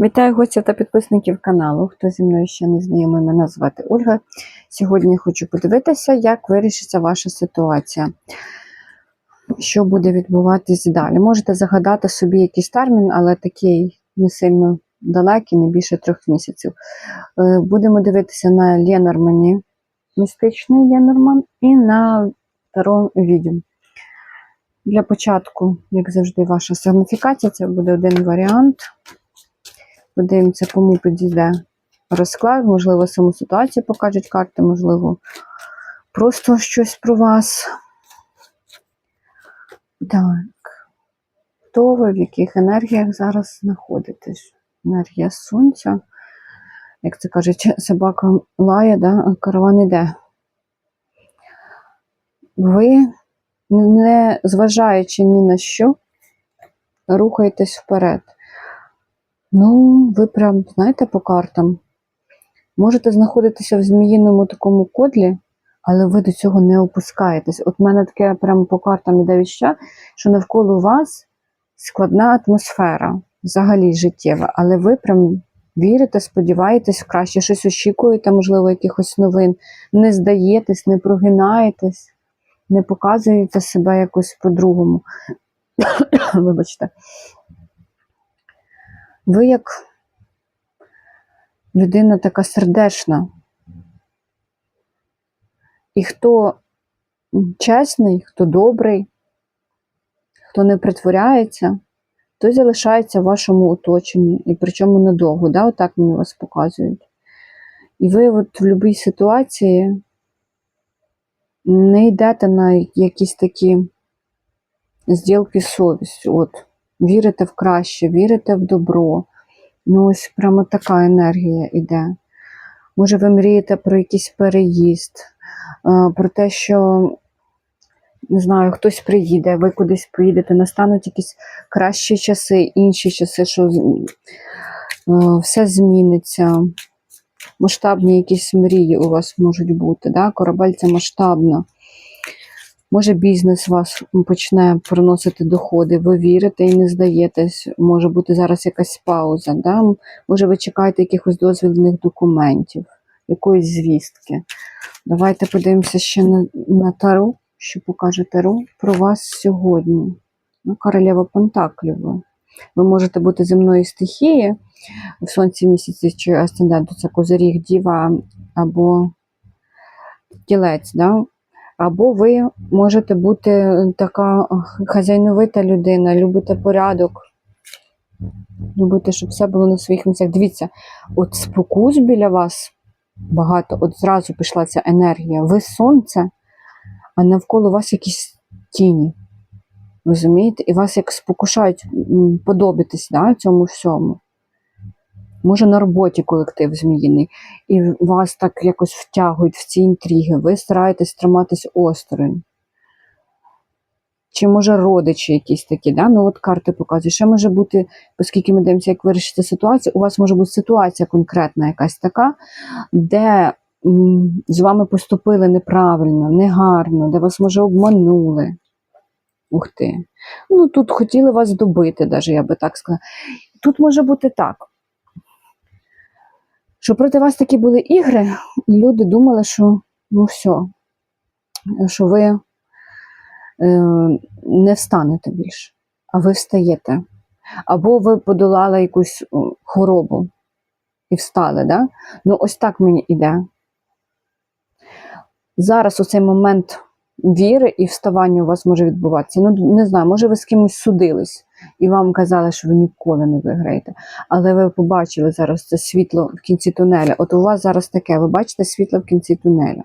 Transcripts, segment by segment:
Вітаю гостів та підписників каналу. Хто зі мною ще не знайомий, мене звати Ольга. Сьогодні хочу подивитися, як вирішиться ваша ситуація. Що буде відбуватись далі? Можете загадати собі якийсь термін, але такий не сильно далекий, не більше трьох місяців. Е, Будемо дивитися на Ленормані, містичний Ленорман, і на Таро Відьм. Для початку, як завжди, ваша сигніфікація це буде один варіант. Подивимося, кому підійде розклад, можливо, саму ситуацію покажуть карти, можливо, просто щось про вас. Так. Хто ви, в яких енергіях зараз знаходитесь? Енергія сонця. Як це кажуть, собака лає, да? караван іде. Ви, не зважаючи ні на що, рухаєтесь вперед. Ну, ви прям знаєте по картам. Можете знаходитися в зміїному такому кодлі, але ви до цього не опускаєтесь. От в мене таке прямо по картам іде відчуття, що навколо вас складна атмосфера, взагалі життєва, але ви прям вірите, сподіваєтесь краще, щось очікуєте, можливо, якихось новин, не здаєтесь, не прогинаєтесь, не показуєте себе якось по-другому. Вибачте. Ви як людина така сердечна. І хто чесний, хто добрий, хто не притворяється, той залишається в вашому оточенні, і причому надовго, да? отак мені вас показують. І ви от в будь-якій ситуації не йдете на якісь такі зділки з совістю. От вірите в краще, вірите в добро. Ну, ось прямо така енергія йде. Може, ви мрієте про якийсь переїзд, е, про те, що, не знаю, хтось приїде, ви кудись поїдете, настануть якісь кращі часи, інші часи, що е, все зміниться. Масштабні якісь мрії у вас можуть бути. Да? Корабель це масштабно. Може, бізнес вас почне приносити доходи, ви вірите і не здаєтесь. Може бути зараз якась пауза. Да? Може, ви чекаєте якихось дозвільних документів, якоїсь звістки. Давайте подивимося ще на, на Таро, що покаже Таро про вас сьогодні. Ну, Королева Пентаклів. Ви можете бути земної стихії в сонці місяці чи асценденту, це козиріг, діва або тілець. Да? Або ви можете бути така хазяйновита людина, любите порядок, любите, щоб все було на своїх місцях. Дивіться, от спокус біля вас багато, от зразу пішла ця енергія. Ви сонце, а навколо вас якісь тіні. Розумієте? І вас як спокушають подобатись да, цьому всьому. Може, на роботі колектив зміїний, і вас так якось втягують в ці інтриги, ви стараєтесь триматись осторонь. Чи може родичі якісь такі, да? ну от карти показують. Ще може бути, оскільки ми дивимося, як вирішити ситуацію, у вас може бути ситуація конкретна якась така, де з вами поступили неправильно, негарно, де вас, може, обманули. Ух ти. Ну, тут хотіли вас добити, даже, я би так сказала. Тут може бути так що проти вас такі були ігри, люди думали, що ну все, що ви е, не встанете більше, а ви встаєте. Або ви подолали якусь хворобу і встали. Да? Ну, ось так мені іде. Зараз у цей момент віри і вставання у вас може відбуватися. Ну, не знаю, може ви з кимось судились, і вам казали, що ви ніколи не виграєте. Але ви побачили зараз це світло в кінці тунеля. От у вас зараз таке, ви бачите світло в кінці тунеля.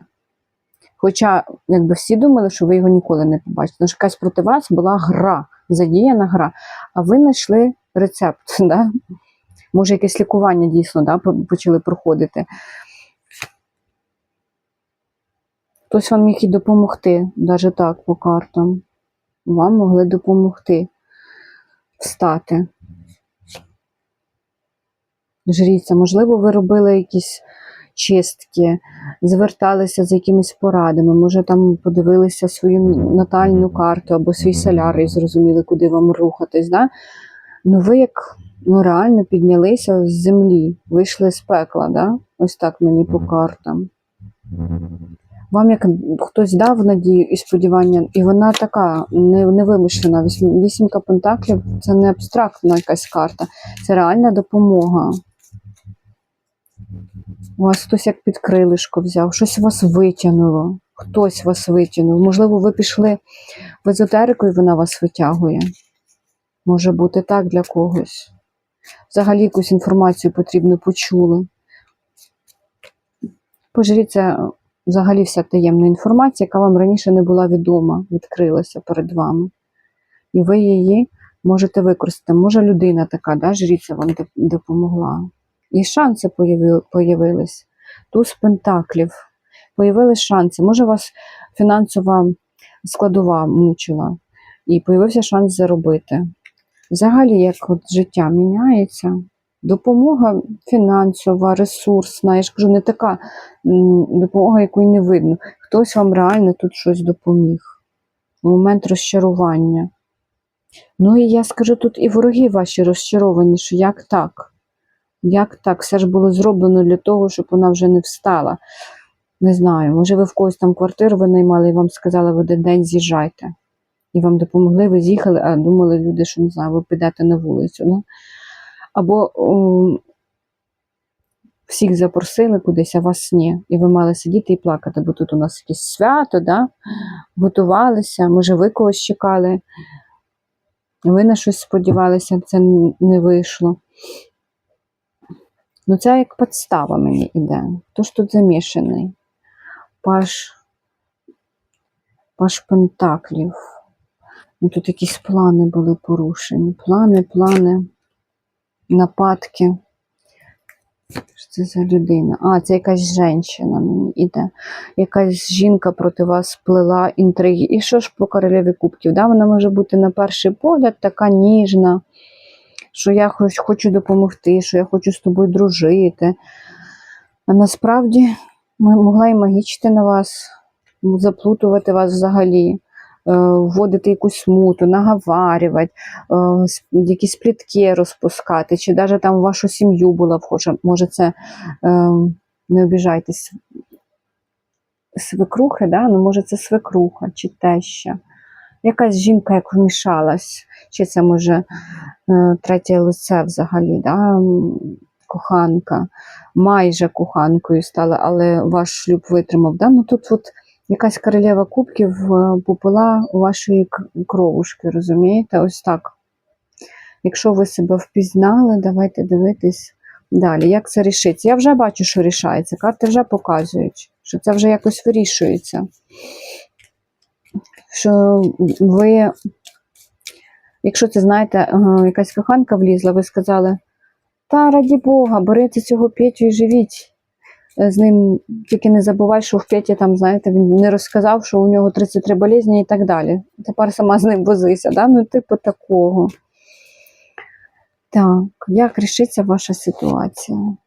Хоча, якби всі думали, що ви його ніколи не побачите. Тож якась проти вас була гра, задіяна гра, а ви знайшли рецепт. Да? Може, якесь лікування дійсно да, почали проходити. Хтось вам міг і допомогти, навіть так по картам. Вам могли допомогти встати. Жріться, можливо, ви робили якісь чистки, зверталися за якимись порадами, може там подивилися свою натальну карту або свій соляр і зрозуміли, куди вам рухатись. Да? Ну, ви як ну, реально піднялися з землі, вийшли з пекла, да? ось так мені по картам. Вам як хтось дав надію і сподівання, і вона така не, невимишлена. Вісім- Вісімка пентаклів це не абстрактна якась карта, це реальна допомога. У вас хтось як під крилишко взяв, щось вас витягнуло, хтось вас витягнув. Можливо, ви пішли в езотерику і вона вас витягує. Може бути так для когось. Взагалі якусь інформацію потрібно почули. Пожріть, це взагалі вся таємна інформація, яка вам раніше не була відома, відкрилася перед вами. І ви її можете використати. Може, людина така, да, жріця вам допомогла. І шанси появились. Туз пентаклів. Появились шанси. Може, вас фінансова складова мучила, і появився шанс заробити. Взагалі, як от життя міняється, допомога фінансова, ресурсна, я ж кажу, не така допомога, якої не видно. Хтось вам реально тут щось допоміг. Момент розчарування. Ну і я скажу, тут і вороги ваші розчаровані, що як так? Як так? Все ж було зроблено для того, щоб вона вже не встала. Не знаю, може, ви в когось там квартиру винаймали і вам сказали в один день з'їжджайте. І вам допомогли, ви з'їхали, а думали люди, що не знаю, ви підете на вулицю. Ну? Або м, всіх запросили кудись, а вас ні. І ви мали сидіти і плакати, бо тут у нас якесь свято, да? готувалися, може, ви когось чекали. Ви на щось сподівалися, це не вийшло. Ну, це як підстава мені іде. Хто ж тут замішаний? Паш, Паш Пентаклів. Ну, тут якісь плани були порушені. Плани, плани, нападки. Що це за людина? А, це якась жінка мені іде. Якась жінка проти вас плела інтриги. І що ж по королеві кубків? Да? Вона може бути на перший погляд така ніжна, що я хоч хочу допомогти, що я хочу з тобою дружити. А насправді могла і магічити на вас, заплутувати вас взагалі, вводити якусь смуту, наговарювати, е, якісь плітки розпускати, чи навіть там вашу сім'ю була вхожа. Може, це е, не обіжайтесь. Свекрухи, да? ну, може, це свекруха чи теща. Якась жінка як вмішалась, чи це може е, третє лице взагалі, да? коханка, майже коханкою стала, але ваш шлюб витримав. Да? Ну, тут от якась королева кубків е, попила вашої кровушки, розумієте? Ось так. Якщо ви себе впізнали, давайте дивитись далі. Як це рішиться? Я вже бачу, що рішається. Карти вже показують, що це вже якось вирішується. Що ви, якщо це знаєте, е, якась коханка влізла, ви сказали, та раді Бога, берете цього Петю і живіть. Е, З ним тільки не забувай, що в Петі там, знаєте, він не розказав, що у нього 33 болезні і так далі. Тепер сама з ним возися, да? ну, типу такого. Так, як рішиться ваша ситуація?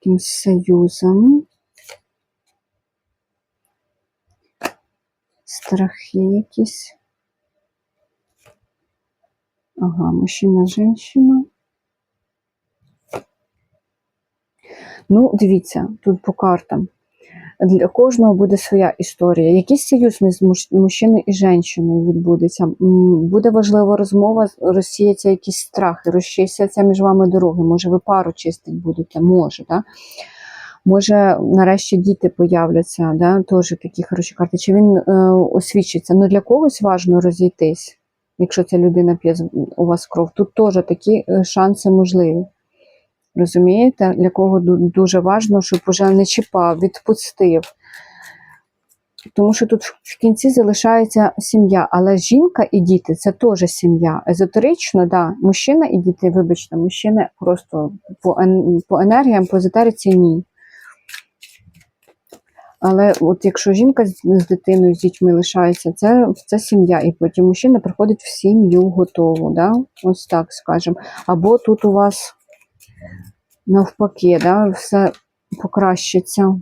Якимсь союзом. Страхи якісь. Ага, мужчина, женщина. Ну, дивіться, тут по картам. Для кожного буде своя історія. Якийсь союз між мужчиною і жінкою відбудеться. Буде важлива розмова, розсіяться якісь страхи, розчистяться між вами дороги. Може, ви пару чистить будете, може, да? Може, нарешті діти появляться, да? теж такі хороші карти. Чи він е, освічиться? Ну, для когось важливо розійтись, якщо ця людина п'є у вас кров. Тут теж такі е, шанси можливі. Розумієте, для кого дуже важливо, щоб уже не чіпав, відпустив. Тому що тут в кінці залишається сім'я, але жінка і діти це теж сім'я. Езотерично, да, мужчина і діти, вибачте, мужчина просто по, по енергіям, по езотериці ні. Але от якщо жінка з, з дитиною, з дітьми лишається, це, це сім'я. І потім мужчина приходить в сім'ю готову, да? ось так скажемо. Або тут у вас навпаки, да, все покращиться.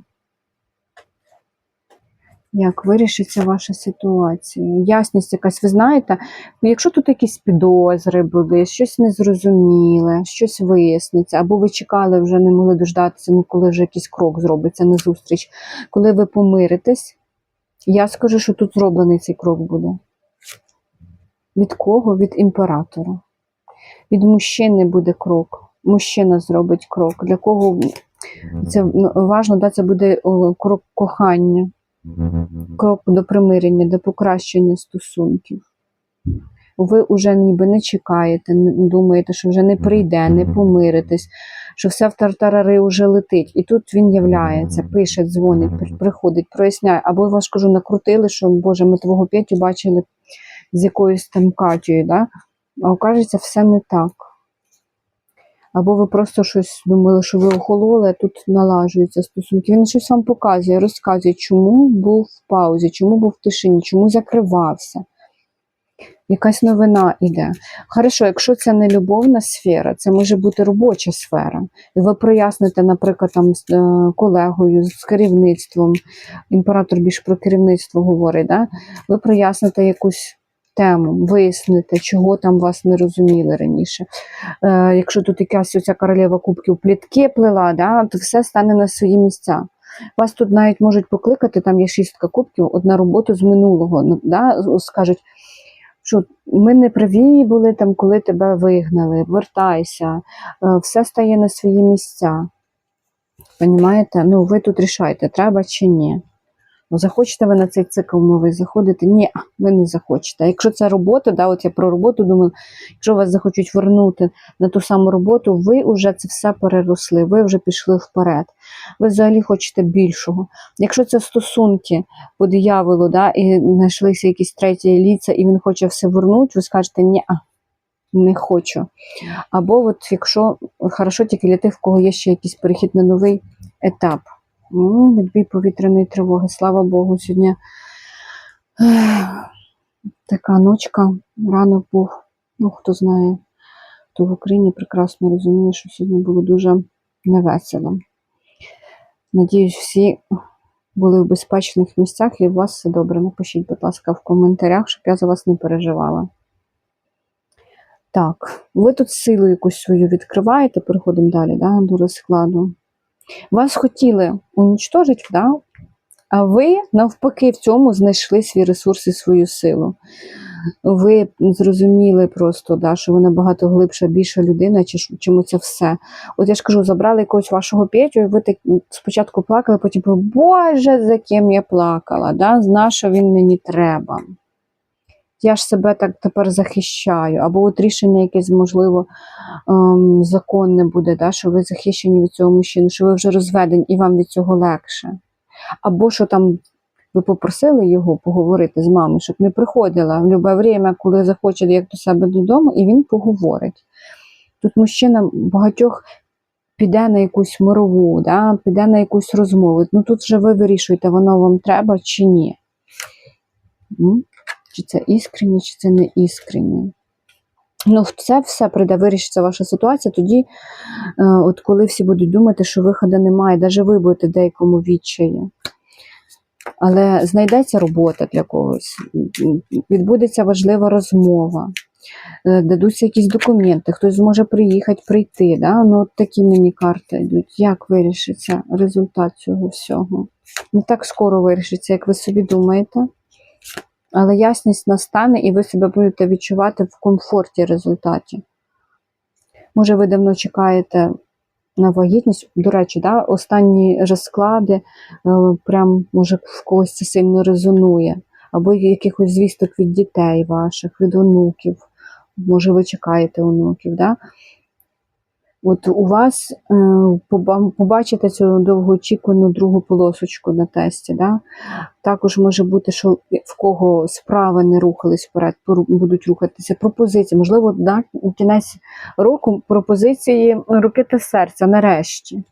Як вирішиться ваша ситуація? Ясність якась, ви знаєте, якщо тут якісь підозри були, щось незрозуміле, щось виясниться, або ви чекали, вже не могли дождатися, ну коли вже якийсь крок зробиться на зустріч, коли ви помиритесь, я скажу, що тут зроблений цей крок буде. Від кого? Від імператора. Від мужчини буде крок. Мужчина зробить крок. Для кого це ну, важливо, да, це буде крок кохання крок до примирення, до покращення стосунків. Ви вже ніби не чекаєте, не думаєте, що вже не прийде, не помиритесь, що все в тартарари вже летить. І тут він являється, пише, дзвонить, приходить, проясняє. Або я вас кажу, накрутили, що Боже, ми твого Петю бачили з якоюсь там Катєю, да? а окажеться, все не так. Або ви просто щось думали, що ви охололи, а тут налажуються стосунки. Він щось вам показує, розказує, чому був в паузі, чому був в тишині, чому закривався. Якась новина йде. Хорошо, якщо це не любовна сфера, це може бути робоча сфера. І ви проясните, наприклад, там з е, колегою, з керівництвом. Імператор більш про керівництво говорить, да? ви проясните якусь тему, виясните, чого там вас не розуміли раніше. Е, якщо тут якась оця королева кубків плітки плела, да, то все стане на свої місця. Вас тут навіть можуть покликати, там є шістка кубків, одна робота з минулого. ну, Да, скажуть, що ми не праві були там, коли тебе вигнали, вертайся, е, все стає на свої місця. Понімаєте? Ну, ви тут рішайте, треба чи ні. Ну, захочете ви на цей цикл новий заходити? Ні, ви не захочете. А якщо це робота, да, от я про роботу думаю, якщо вас захочуть вернути на ту саму роботу, ви вже це все переросли, ви вже пішли вперед. Ви взагалі хочете більшого. Якщо це стосунки по дияволу, да, і знайшлися якісь треті ліця, і він хоче все вернути, ви скажете ні, не хочу. Або от якщо хорошо тільки для тих, в кого є ще якийсь перехід на новий етап. Відбій повітряної тривоги, слава Богу, сьогодні така ночка, ранок був. Ну, хто знає, хто в Україні прекрасно розуміє, що сьогодні було дуже невесело. Надіюсь, всі були в безпечних місцях і у вас все добре. Напишіть, будь ласка, в коментарях, щоб я за вас не переживала. Так, ви тут силу якусь свою відкриваєте, переходимо далі да, до розкладу. Вас хотіли унічтожити, да? а ви навпаки в цьому знайшли свій ресурс і свою силу. Ви зрозуміли просто, да, що ви набагато глибша, більша людина, чим це все. От я ж кажу, забрали якогось вашого Петю, і ви так спочатку плакали, потім Боже, за ким я плакала, да? зна, що він мені треба. Я ж себе так тепер захищаю. Або от рішення якесь, можливо, ем, законне буде, да, що ви захищені від цього мужчини, що ви вже розведені і вам від цього легше. Або що там ви попросили його поговорити з мамою, щоб не приходила в будь-яке время, коли захоче як до себе додому, і він поговорить. Тут мужчина багатьох піде на якусь мирову, да, піде на якусь розмову. Ну тут вже ви вирішуєте, воно вам треба чи ні. Чи це іскренне, чи це не іскренне. Ну, це все прийде, вирішиться ваша ситуація тоді, е, от коли всі будуть думати, що виходу немає, навіть ви будете деякому відчаї. Але знайдеться робота для когось, відбудеться важлива розмова, е, дадуться якісь документи, хтось зможе приїхати, прийти. Да? Ну, от такі мені карти йдуть. Як вирішиться результат цього всього? Не так скоро вирішиться, як ви собі думаєте. Але ясність настане, і ви себе будете відчувати в комфорті результаті. Може, ви давно чекаєте на вагітність. До речі, да, останні розклади, е, прям, може, в когось це сильно резонує. Або якихось звісток від дітей ваших, від онуків. Може, ви чекаєте онуків. Да? От у вас е, побачите цю довгоочікувану другу полосочку на тесті. Да? Також може бути, що в кого справи не рухались вперед, будуть рухатися пропозиції. Можливо, да, кінець року пропозиції руки та серця нарешті.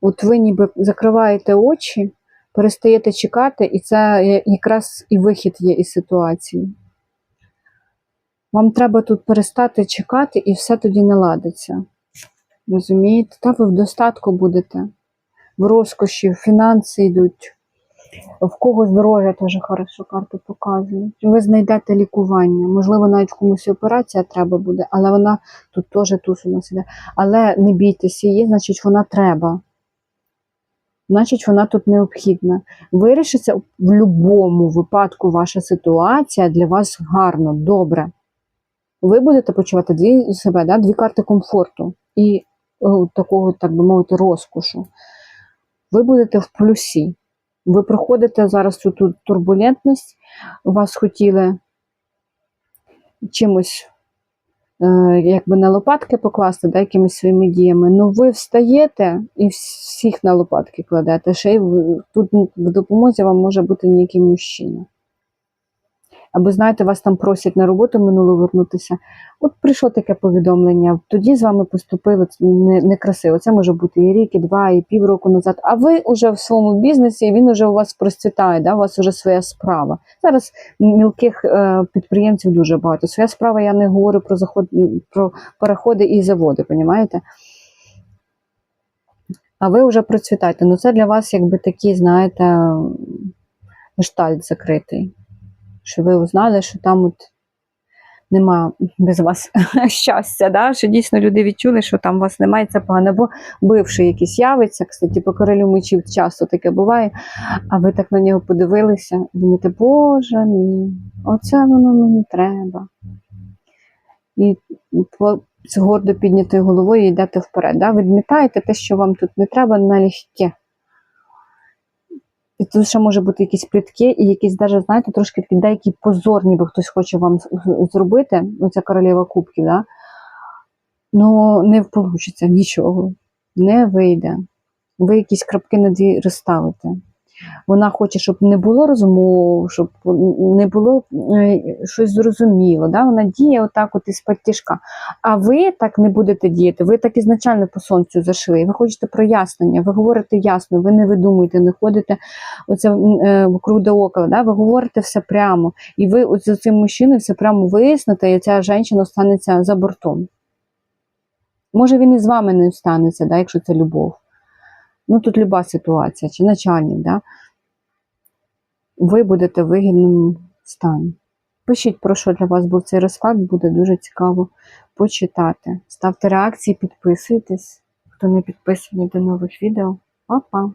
От ви ніби закриваєте очі, перестаєте чекати, і це якраз і вихід є із ситуації. Вам треба тут перестати чекати, і все тоді наладиться. Розумієте? Та ви в достатку будете, в розкоші, фінанси йдуть. В кого здоров'я теж хорошо карти показують. Ви знайдете лікування. Можливо, навіть комусь операція треба буде, але вона тут теж туз у нас іде. Але не бійтеся її, значить, вона треба. Значить, вона тут необхідна. Вирішиться в будь-якому випадку ваша ситуація для вас гарно, добре. Ви будете почувати дві себе, да? дві карти комфорту і такого, так би мовити, розкошу. Ви будете в плюсі. Ви проходите зараз цю ту- турбулентність, вас хотіли чимось е, якби на лопатки покласти, да, якимись своїми діями. Ну ви встаєте і всіх на лопатки кладете. Ще й тут в допомозі вам може бути ніякий мужчина. Або знаєте, вас там просять на роботу минулу вернутися. От прийшло таке повідомлення, тоді з вами поступили некрасиво. Це може бути і рік, і два, і півроку назад. А ви вже в своєму бізнесі, і він вже у вас процвітає, да? у вас вже своя справа. Зараз мілких е, підприємців дуже багато. Своя справа, я не говорю про заход, про переходи і заводи, понімаєте? А ви вже процвітаєте. Ну це для вас якби такий, знаєте, гештальт закритий. Що ви узнали, що там от нема без вас щастя, да? що дійсно люди відчули, що там вас немає, це погано. Бо бивший якийсь явиться, кстати, по королю мечів часто таке буває, а ви так на нього подивилися, думаєте, боже мій, оце воно мені треба. І гордо піднятою головою йдете вперед. Да? Відмітаєте те, що вам тут не треба, налегке. І тут ще може бути якісь плітки і якісь, даже, знаєте, трошки такі деякі позорні, ніби хтось хоче вам зробити, оця королева кубків, да? ну не вийде нічого, не вийде. Ви якісь крапки на дві розставите. Вона хоче, щоб не було розмов, щоб не було е, щось зрозуміло. Да? Вона діє отак от із тяжка. А ви так не будете діяти. Ви так ізначально по сонцю зайшли. Ви хочете прояснення, ви говорите ясно, ви не видумуєте, не ходите оце е, вокруг да около. Да? Ви говорите все прямо. І ви за цим мужчиною все прямо виясните, і ця жінка останеться за бортом. Може, він і з вами не встанеться, да, якщо це любов. Ну, тут люба ситуація, чи начальник, да? ви будете в вигідному стані. Пишіть, про що для вас був цей розклад, буде дуже цікаво почитати. Ставте реакції, підписуйтесь. Хто не підписаний до нових відео. Па-па!